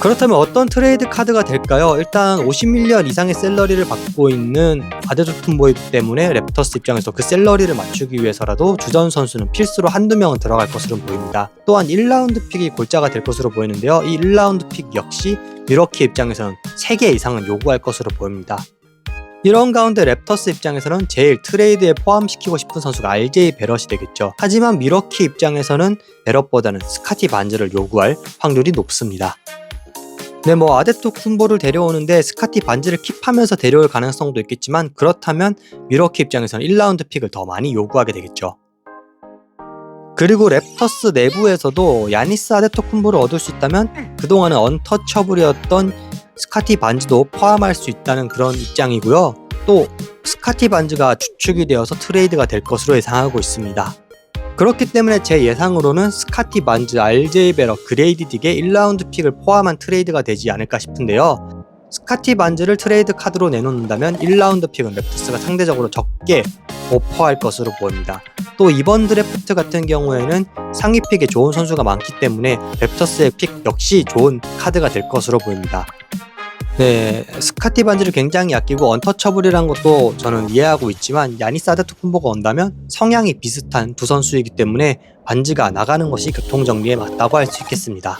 그렇다면 어떤 트레이드 카드가 될까요? 일단 50밀리언 이상의 셀러리를 받고 있는 아데토쿤보이 때문에 랩터스 입장에서 그 셀러리를 맞추기 위해서라도 주전 선수는 필수로 한두 명은 들어갈 것으로 보입니다. 또한 1라운드 픽이 골자가 될 것으로 보이는데요. 이 1라운드 픽 역시 미러키 입장에서는 3개 이상은 요구할 것으로 보입니다. 이런 가운데 랩터스 입장에서는 제일 트레이드에 포함시키고 싶은 선수가 RJ 베럿이 되겠죠. 하지만 미러키 입장에서는 베럿보다는 스카티 반즈를 요구할 확률이 높습니다. 네, 뭐 아데토 쿤보를 데려오는데 스카티 반지를 킵하면서 데려올 가능성도 있겠지만 그렇다면 미러키 입장에서는 1라운드 픽을 더 많이 요구하게 되겠죠. 그리고 랩터스 내부에서도 야니스 아데토 쿤보를 얻을 수 있다면 그동안은 언터처블이었던 스카티 반지도 포함할 수 있다는 그런 입장이고요. 또 스카티 반지가 주축이 되어서 트레이드가 될 것으로 예상하고 있습니다. 그렇기 때문에 제 예상으로는 스카티 반즈, RJ 베러, 그레이디 딕의 1라운드 픽을 포함한 트레이드가 되지 않을까 싶은데요. 스카티 반즈를 트레이드 카드로 내놓는다면 1라운드 픽은 랩터스가 상대적으로 적게 오퍼할 것으로 보입니다. 또 이번 드래프트 같은 경우에는 상위 픽에 좋은 선수가 많기 때문에 랩터스의 픽 역시 좋은 카드가 될 것으로 보입니다. 네, 스카티 반지를 굉장히 아끼고 언터처블이란 것도 저는 이해하고 있지만 야니스 아데토쿤보가 온다면 성향이 비슷한 두 선수이기 때문에 반지가 나가는 것이 교통정리에 맞다고 할 수 있겠습니다.